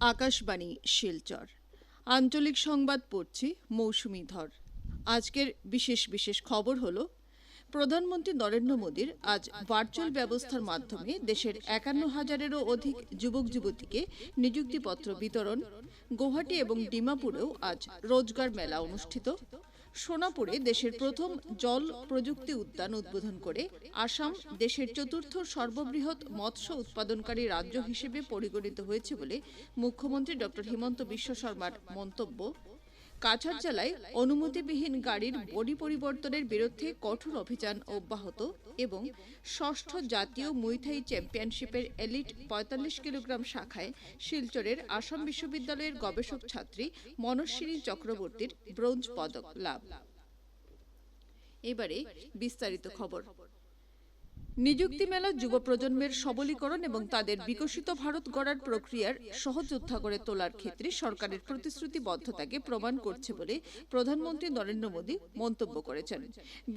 আকাশবাণী, শিলচর। আঞ্চলিক সংবাদ পড়ছি মৌসুমি ধর আজকের বিশেষ বিশেষ খবর হলো, প্রধানমন্ত্রী নরেন্দ্র মোদীর আজ ভার্চুয়াল ব্যবস্থার মাধ্যমে দেশের একান্ন হাজারেরও অধিক যুবক যুবতীকে নিযুক্তিপত্র বিতরণ, গৌহাটি এবং ডিমাপুরেও আজ রোজগার মেলা অনুষ্ঠিত। সোনাপুরে দেশের প্রথম জল প্রযুক্তি উদ্যান উদ্বোধন করে আসাম দেশের চতুর্থ সর্ববৃহৎ মৎস্য উৎপাদনকারী রাজ্য হিসেবে পরিগণিত হয়েছে বলে মুখ্যমন্ত্রী ডক্টর হিমন্ত বিশ্ব শর্মার মন্তব্য। কাছাড় জেলায় অনুমতিবিহীন গাড়ির বডি পরিবর্তনের বিরুদ্ধে কঠোর অভিযান অব্যাহত এবং ষষ্ঠ জাতীয় মুইথাই চ্যাম্পিয়নশিপের এলিট পঁয়তাল্লিশ কিলোগ্রাম শাখায় শিলচরের আসাম বিশ্ববিদ্যালয়ের গবেষক ছাত্রী মনস্বিনী চক্রবর্তীর ব্রোঞ্জ পদক লাভ। এবারে বিস্তারিত খবর। নিযুক্তি মেলা যুব প্রজন্মের সবলীকরণ এবং তাদের বিকশিত ভারত গড়ার প্রক্রিয়ার সহযোদ্ধা করে তোলার ক্ষেত্রে সরকারের প্রতিশ্রুতিবদ্ধতাকে প্রমাণ করছে বলে প্রধানমন্ত্রী নরেন্দ্র মোদী মন্তব্য করেছেন।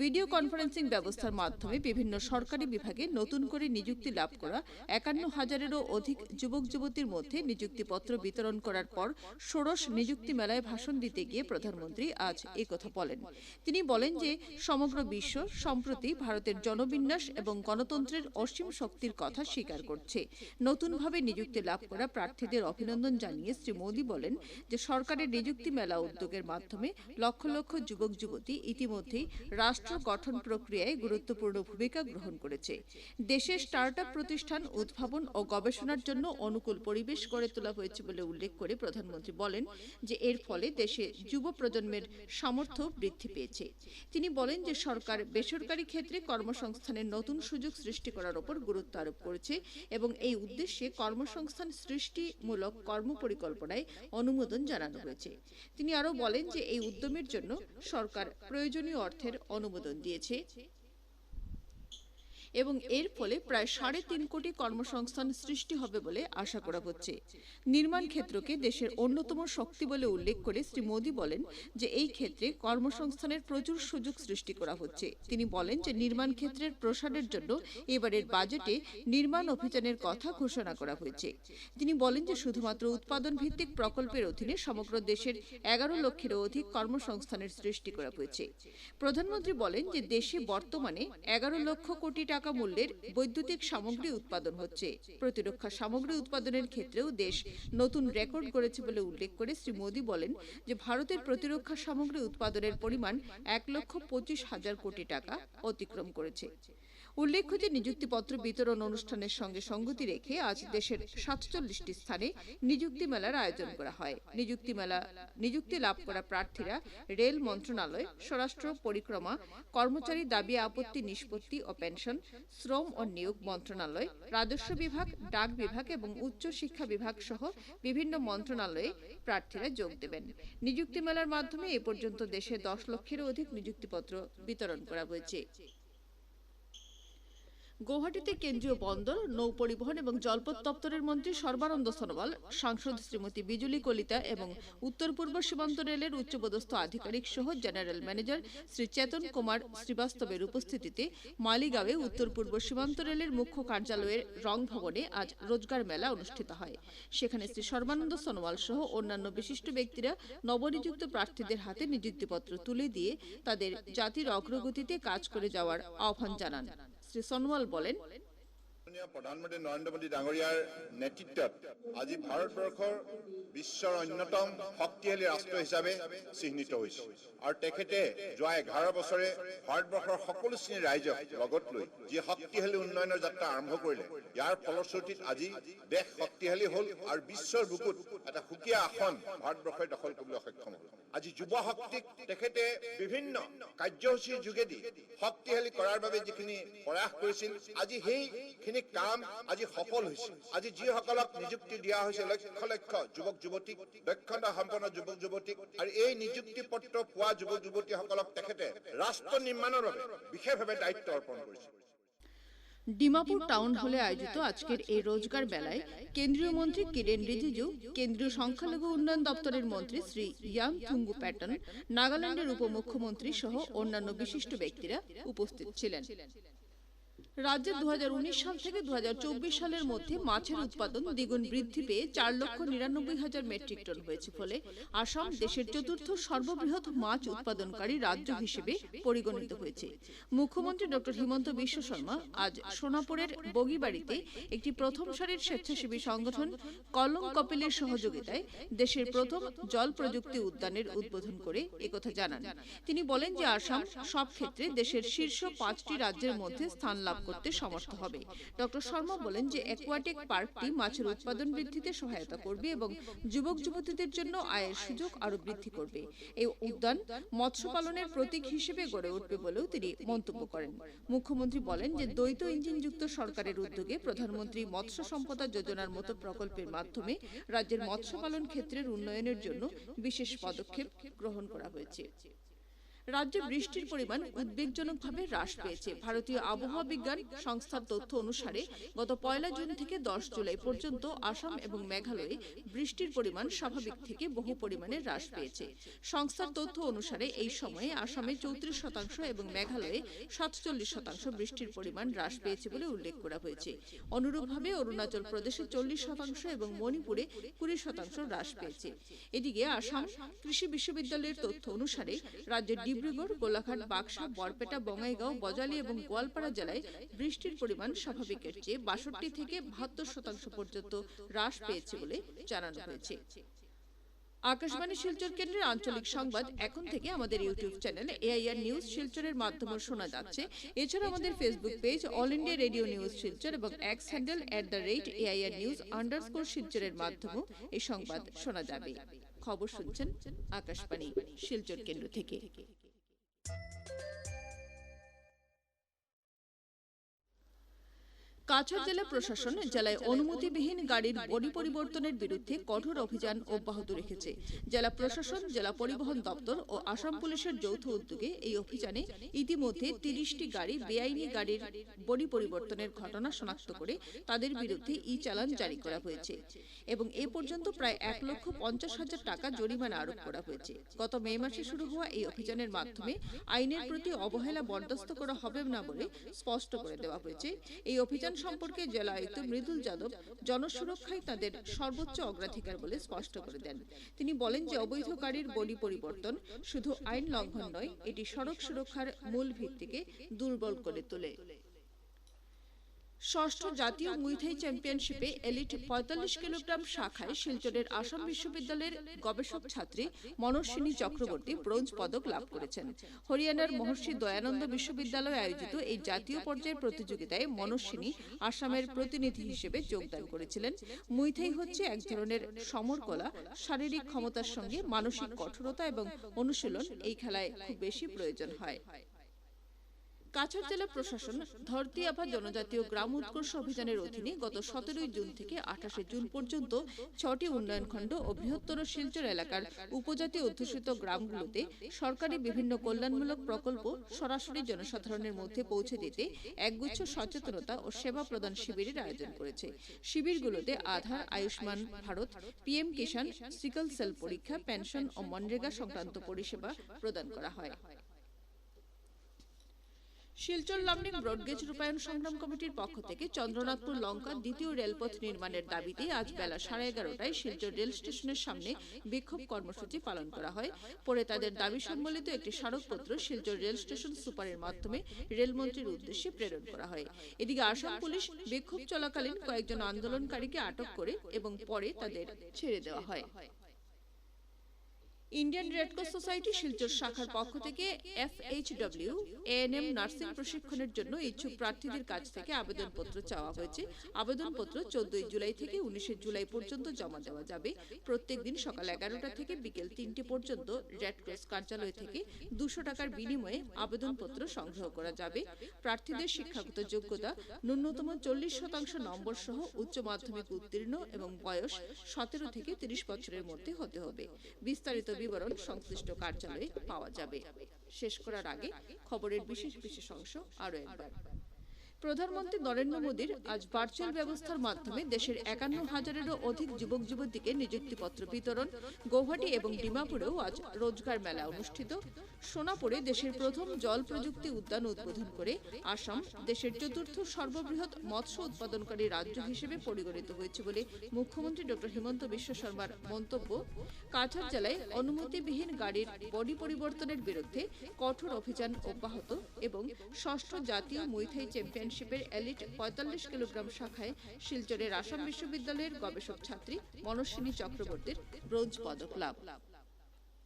ভিডিও কনফারেন্সিং ব্যবস্থার মাধ্যমে বিভিন্ন সরকারি বিভাগে নতুন করে নিযুক্তি লাভ করা একান্ন হাজারেরও অধিক যুবক যুবতীর মধ্যে নিযুক্তিপত্র বিতরণ করার পর ষোড়শ নিযুক্তি মেলায় ভাষণ দিতে গিয়ে প্রধানমন্ত্রী আজ একথা বলেন। তিনি বলেন যে সমগ্র বিশ্ব, সম্প্রতি ভারতের জনবিন্যাস এবং গণতন্ত্রের অসীম শক্তির কথা স্বীকার করছে। নতুনভাবে নিযুক্তি লাভ করা প্রার্থীদের অভিনন্দন জানিয়ে শ্রী মোদী বলেন যে, সরকারের নিযুক্তি মেলা উদ্যোগের মাধ্যমে লক্ষ লক্ষ যুবক যুবতী ইতিমধ্যেই রাষ্ট্র গঠন প্রক্রিয়ায় গুরুত্বপূর্ণ ভূমিকা গ্রহণ করেছে। দেশে স্টার্ট প্রতিষ্ঠান উদ্ভাবন ও গবেষণার জন্য অনুকূল পরিবেশ গড়ে তোলা হয়েছে বলে উল্লেখ করে প্রধানমন্ত্রী বলেন যে, এর ফলে দেশে যুব প্রজন্মের সামর্থ্য বৃদ্ধি পেয়েছে। তিনি বলেন যে, সরকার বেসরকারি ক্ষেত্রে কর্মসংস্থানের নতুন সুযোগ সৃষ্টি করার উপর গুরুত্ব আরোপ করেছে এবং এই উদ্দেশ্যে কর্মসংস্থান সৃষ্টিমূলক কর্মপরিকল্পনায় অনুমোদন জানানো হয়েছে। তিনি আরও বলেন যে এই উদ্যমের জন্য সরকার প্রয়োজনীয় অর্থের অনুমোদন দিয়েছে। এবং এর ফলে প্রায় সাড়ে তিন কোটি কর্মসংস্থান সৃষ্টি হবে বলে আশা করা হচ্ছে। নির্মাণ ক্ষেত্রকে দেশের অন্যতম শক্তি বলে উল্লেখ করে শ্রী মোদী বলেন যে, এই ক্ষেত্রে কর্মসংস্থানের প্রচুর সুযোগ সৃষ্টি করা হচ্ছে। তিনি বলেন যে, নির্মাণ ক্ষেত্রের প্রসারের জন্য এবারের বাজেটে নির্মাণ অভিযানের কথা ঘোষণা করা হয়েছে। তিনি বলেন যে, শুধুমাত্র উৎপাদন ভিত্তিক প্রকল্পের অধীনে সমগ্র দেশের এগারো লক্ষেরও অধিক কর্মসংস্থানের সৃষ্টি করা হয়েছে। প্রধানমন্ত্রী বলেন যে, দেশে বর্তমানে এগারো লক্ষ কোটি টাকা মূল্যের বৈদ্যুতিক সামগ্রী উৎপাদন হচ্ছে। প্রতিরক্ষা সামগ্রী উৎপাদনের ক্ষেত্রেও দেশ নতুন রেকর্ড করেছে বলে উল্লেখ করে শ্রী মোদী বলেন যে, ভারতের প্রতিরক্ষা সামগ্রী উৎপাদনের পরিমাণ এক লক্ষ পঁচিশ হাজার কোটি টাকা অতিক্রম করেছে। উল্লেখ্য যে নিযুক্তিপত্র বিতরণ অনুষ্ঠানের সঙ্গে সঙ্গতি রেখে আজ দেশের সাতচল্লিশটি স্থানে নিযুক্তি মেলার আয়োজন করা হয়। নিযুক্তি মেলা, নিযুক্তি লাভ করা প্রার্থীরা রেল মন্ত্রণালয়, স্বরাষ্ট্র পরিক্রমা, কর্মচারী দাবি আপত্তি নিষ্পত্তি ও পেনশন, শ্রম ও নিয়োগ মন্ত্রণালয়, রাজস্ব বিভাগ, ডাক বিভাগ এবং উচ্চ শিক্ষা বিভাগ সহ বিভিন্ন মন্ত্রণালয়ে প্রার্থীরা যোগ দেবেন। নিযুক্তি মেলার মাধ্যমে এ পর্যন্ত দেশে দশ লক্ষেরও অধিক নিযুক্তিপত্র বিতরণ করা হয়েছে। গৌহাটিতে কেন্দ্রীয় বন্দর, নৌ পরিবহন এবং জলপথ দপ্তরের মন্ত্রী সর্বানন্দ সোনোয়াল, সাংসদ শ্রীমতী বিজুলি কলিতা এবং উত্তর পূর্ব সীমান্ত রেলের উচ্চপদস্থ আধিকারিক সহ জেনারেল ম্যানেজার শ্রী চেতন কুমার শ্রীবাস্তবের উপস্থিতিতে মালিগাঁওয়ে উত্তর পূর্ব সীমান্ত রেলের মুখ্য কার্যালয়ের রং ভবনে আজ রোজগার মেলা অনুষ্ঠিত হয়। সেখানে শ্রী সর্বানন্দ সোনোয়াল সহ অন্যান্য বিশিষ্ট ব্যক্তিরা নবনিযুক্ত প্রার্থীদের হাতে নিযুক্তিপত্র তুলে দিয়ে তাদের জাতির অগ্রগতিতে কাজ করে যাওয়ার আহ্বান জানান। শ্ৰী সোনোয়াল বলেন। প্ৰধানমন্ত্ৰী নৰেন্দ্ৰ মোদী ডাঙৰীয়াৰ নেতৃত্বত আজি ভাৰতবৰ্ষৰ বিশ্বৰ অন্যতম শক্তিশালী ৰাষ্ট্ৰ হিচাপে চিহ্নিত হৈছে। আৰু তেখেতে যোৱা এঘাৰ বছৰে ভাৰতবৰ্ষৰ সকলো শ্ৰেণীৰ ৰাইজক লগত লৈ যি শক্তিশালী উন্নয়নৰ যাত্ৰা আৰম্ভ কৰিলে ইয়াৰ ফলশ্ৰুতিত আজি দেশ শক্তিশালী হ'ল আৰু বিশ্বৰ বুকুত এটা সুকীয়া আসন ভাৰতবৰ্ষই দখল কৰিবলৈ সক্ষম হ'ল। আজি যুৱ শক্তিক তেখেতে বিভিন্ন কাৰ্যসূচীৰ যোগেদি শক্তিশালী কৰাৰ বাবে যিখিনি প্ৰয়াস কৰিছিল আজি সেইখিনি কাম আজি সফল হৈছে। আজি যিসকলক নিযুক্তি দিয়া হৈছে লক্ষ লক্ষ যুৱক যুৱতীক দক্ষতা সম্পন্ন যুৱক যুৱতীক আৰু এই নিযুক্তি পত্ৰ পোৱা যুৱক যুৱতীসকলক তেখেতে ৰাষ্ট্ৰ নিৰ্মাণৰ বাবে বিশেষভাৱে দায়িত্ব অৰ্পণ কৰিছে। ডিমাপুর টাউন হলে আয়োজিত আজকের এই রোজগার বেলায় কেন্দ্রীয় মন্ত্রী কিরেন রিজিজু কেন্দ্রীয় সংখ্যালঘু উন্নয়ন দপ্তরের মন্ত্রী শ্রী ইয়াং থুঙ্গু প্যাটন নাগাল্যান্ডের উপমুখ্যমন্ত্রী সহ অন্যান্য বিশিষ্ট ব্যক্তিরা উপস্থিত ছিলেন। রাজ্যে দু হাজার উনিশ সাল থেকে দু হাজার চব্বিশ সালের মধ্যে মাছের উৎপাদন দ্বিগুণ বৃদ্ধি পেয়ে চার লক্ষ নিরানব্বই হাজার মেট্রিক টন হয়েছে ফলে আসাম দেশের চতুর্থ সর্ববৃহৎ মাছ উৎপাদনকারী রাজ্য হিসেবে পরিগণিত হয়েছে। মুখ্যমন্ত্রী ডক্টর হিমন্ত বিশ্ব শর্মা আজ সোনাপুরের বগিবাড়িতে একটি প্রথম সারির স্বেচ্ছাসেবী সংগঠন কলম কপিলের সহযোগিতায় দেশের প্রথম জল প্রযুক্তি উদ্যানের উদ্বোধন করে একথা জানান। তিনি বলেন যে আসাম সব ক্ষেত্রে দেশের শীর্ষ পাঁচটি রাজ্যের মধ্যে স্থান লাভ করতে সমর্থ হবে। ডক্টর শর্মা বলেন যে অ্যাকোয়াটিক পার্কটি মাছের উৎপাদন বৃদ্ধিতে সহায়তা করবে এবং যুবক যুবতীদের জন্য আয়ের সুযোগ আরও বৃদ্ধি করবে। এই উদ্যান মৎস্য পালনের প্রতীক হিসেবে গড়ে উঠবে বলেও তিনি মন্তব্য করেন। মুখ্যমন্ত্রী বলেন যে দ্বৈত ইঞ্জিনযুক্ত সরকারের উদ্যোগে প্রধানমন্ত্রী মৎস্য সম্পদা যোজনার মতো প্রকল্পের মাধ্যমে রাজ্যের মৎস্য পালন ক্ষেত্রের উন্নয়নের জন্য বিশেষ পদক্ষেপ গ্রহণ করা হয়েছে। রাজ্যে বৃষ্টির পরিমাণ উদ্বেগজনকভাবে হ্রাস পেয়েছে। ভারতীয় আবহাওয়া বিজ্ঞান সংস্থার তথ্য অনুসারে গত পয়লা জুন থেকে দশ জুলাই পর্যন্ত আসাম এবং মেঘালয়ে বৃষ্টির পরিমাণ স্বাভাবিক থেকে বহু পরিমাণে হ্রাস পেয়েছে। সংস্থার তথ্য অনুসারে এই সময়ে আসামে চৌত্রিশ শতাংশ এবং মেঘালয়ে সাতচল্লিশ শতাংশ বৃষ্টির পরিমাণ হ্রাস পেয়েছে বলে উল্লেখ করা হয়েছে। অনুরূপভাবে অরুণাচল প্রদেশে চল্লিশ শতাংশ এবং মণিপুরে কুড়ি শতাংশ হ্রাস পেয়েছে এদিকে আসাম কৃষি বিশ্ববিদ্যালয়ের তথ্য অনুসারে রাজ্যের ডিব্রুগড়, গোলাঘাট, বাক্সা, বরপেটা, বঙ্গাইগাঁও, বজালী এবং গোয়ালপাড়া জেলায় বৃষ্টির পরিমাণ স্বাভাবিকের চেয়ে বাষট্টি থেকে বাহাত্তর শতাংশ পর্যন্ত হ্রাস পেয়েছে বলে জানানো হয়েছে। আকাশবাণী শিলচর কেন্দ্রের আঞ্চলিক সংবাদ এখন থেকে আমাদের ইউটিউব চ্যানেল এআইআর নিউজ শিলচরের মাধ্যমে শোনা যাচ্ছে। এছাড়া আমাদের Facebook page All India Radio News Silchar এবং X handle at the rate AIR news underscore শিলচরের মাধ্যমেও এই সংবাদ শোনা যাবে। খবর শুনছেন আকাশবাণী শিলচর কেন্দ্র থেকে। কাছাড় জেলা প্রশাসন জেলায় অনুমতিবিহীন গাড়ির বডি পরিবর্তনের বিরুদ্ধে কঠোর অভিযান অব্যাহত রেখেছে। জেলা প্রশাসন জেলা পরিবহন দপ্তর ও আসাম পুলিশের যৌথ উদ্যোগে এই অভিযানে ইতিমধ্যে তিরিশটি গাড়ি বেআইনি গাড়ির বডি পরিবর্তনের ঘটনা শনাক্ত করে তাদের বিরুদ্ধে ই চালান জারি করা হয়েছে। এবং এ পর্যন্ত প্রায় এক লক্ষ পঞ্চাশ হাজার টাকা জরিমানা আরোপ করা হয়েছে। গত মে মাসে শুরু হওয়া এই অভিযানের মাধ্যমে আইনের প্রতি অবহেলা বরদাস্ত করা হবে না বলে স্পষ্ট করে দেওয়া হয়েছে এই অভিযান সম্পর্কে জেলা আয়ুক্ত মৃদুল যাদব জনসুরক্ষাই তাদের সর্বোচ্চ অগ্রাধিকার বলে স্পষ্ট করে দেন। তিনি বলেন যে অবৈধ বলি পরিবর্তন শুধু আইন লঙ্ঘন নয়, এটি সড়ক সুরক্ষার মূল ভিত্তিকে দুর্বল করে তোলে। ষষ্ঠ জাতীয় মুইথাই চ্যাম্পিয়নশিপে এলিট পঁয়তাল্লিশ কিলোগ্রাম শাখায় শিলচরের আসাম বিশ্ববিদ্যালয়ের গবেষক ছাত্রী মনস্বিনী চক্রবর্তী ব্রোঞ্জ পদক লাভ করেছেন। হরিয়ানার মহর্ষি দয়ানন্দ বিশ্ববিদ্যালয়ে আয়োজিত এই জাতীয় পর্যায়ের প্রতিযোগিতায় মনস্বিনী আসামের প্রতিনিধি হিসেবে যোগদান করেছিলেন। মুইথাই হচ্ছে এক ধরনের সমর কলা, শারীরিক ক্ষমতার সঙ্গে মানসিক কঠোরতা এবং অনুশীলন এই খেলায় খুব বেশি প্রয়োজন হয়। কাছাড় জেলা প্রশাসন ধরতি আভা জনজাতীয় গ্রাম উৎকর্ষ অভিযানের অধীনে গত সতেরোই জুন থেকে আঠাশে জুন পর্যন্ত ছটি উন্নয়ন খণ্ড ও বৃহত্তর শিলচর এলাকার উপজাতি অধ্যুষিত গ্রামগুলোতে সরকারি বিভিন্ন কল্যাণমূলক প্রকল্প সরাসরি জনসাধারণের মধ্যে পৌঁছে দিতে একগুচ্ছ সচেতনতা ও সেবা প্রদান শিবিরের আয়োজন করেছে। শিবিরগুলোতে Aadhaar, Ayushman Bharat, PM Kisan, sickle cell পরীক্ষা, পেনশন ও মনরেগা সংক্রান্ত পরিষেবা প্রদান করা হয়। শিলচর লামডিং ব্রডগেজ রূপায়ণ সংগ্রাম কমিটির পক্ষ থেকে চন্দ্রনাথপুর লঙ্কা দ্বিতীয় রেলপথ নির্মাণের দাবিতে আজ বেলা সাড়ে এগারোটায় শিলচর রেল স্টেশনের সামনে বিক্ষোভ কর্মসূচি পালন করা হয়। পরে তাদের দাবি সম্বলিত একটি স্মারকপত্র শিলচর রেল স্টেশন সুপারের মাধ্যমে রেলমন্ত্রীর উদ্দেশ্যে প্রেরণ করা হয়। এদিকে আসাম পুলিশ বিক্ষোভ চলাকালীন কয়েকজন আন্দোলনকারীকে আটক করে এবং পরে তাদের ছেড়ে দেওয়া হয়। Indian Red Cross Society Silchar শাখার পক্ষ থেকে এফএইচডব্লিউ এএনএম নার্সিং প্রশিক্ষণের জন্য ইচ্ছুক প্রার্থীদের কাছ থেকে আবেদনপত্র চাওয়া হয়েছে। আবেদনপত্র চোদ্দই জুলাই থেকে উনিশে জুলাই পর্যন্ত জমা দেওয়া যাবে। প্রত্যেক দিন সকাল এগারোটা থেকে বিকেল তিনটে পর্যন্ত রেড ক্রস কার্যালয় থেকে দুশো টাকার বিনিময়ে আবেদনপত্র সংগ্রহ করা যাবে। প্রার্থীদের শিক্ষাগত যোগ্যতা ন্যূনতম চল্লিশ শতাংশ নম্বর সহ উচ্চ মাধ্যমিক উত্তীর্ণ এবং বয়স সতেরো থেকে তিরিশ বছরের মধ্যে হতে হবে বিস্তারিত বিবরণ সংশ্লিষ্ট কার্যালয়ে পাওয়া যাবে। শেষ করার আগে খবরের বিশেষ বিশেষ অংশ আরও একবার। প্রধানমন্ত্রী নরেন্দ্র মোদীর আজ ভার্চুয়াল ব্যবস্থার মাধ্যমে দেশের একান্ন হাজারেরও অধিক যুবক যুবতীকে নিযুক্তিপত্র বিতরণ, গৌহাটি এবং ডিমাপুরেও আজ রোজগার মেলা অনুষ্ঠিত। সোনাপুরে দেশের প্রথম জল প্রযুক্তি উদ্যান উদ্বোধন করে আসাম দেশের চতুর্থ সর্ববৃহৎ মৎস্য উৎপাদনকারী রাজ্য হিসেবে পরিগণিত হয়েছে বলে মুখ্যমন্ত্রী ডক্টর হেমন্ত বিশ্ব শর্মার মন্তব্য। কাছাড় জেলায় অনুমতিবিহীন গাড়ির বডি পরিবর্তনের বিরুদ্ধে কঠোর অভিযান অব্যাহত এবং ষষ্ঠ জাতীয় মুইথাই চ্যাম্পিয়নশিপের এলিট পঁয়তাল্লিশ কিলোগ্রাম শাখায় শিলচরের আসাম বিশ্ববিদ্যালয়ের গবেষক ছাত্রী মনস্বিনী চক্রবর্তীর ব্রোঞ্জ পদক লাভ।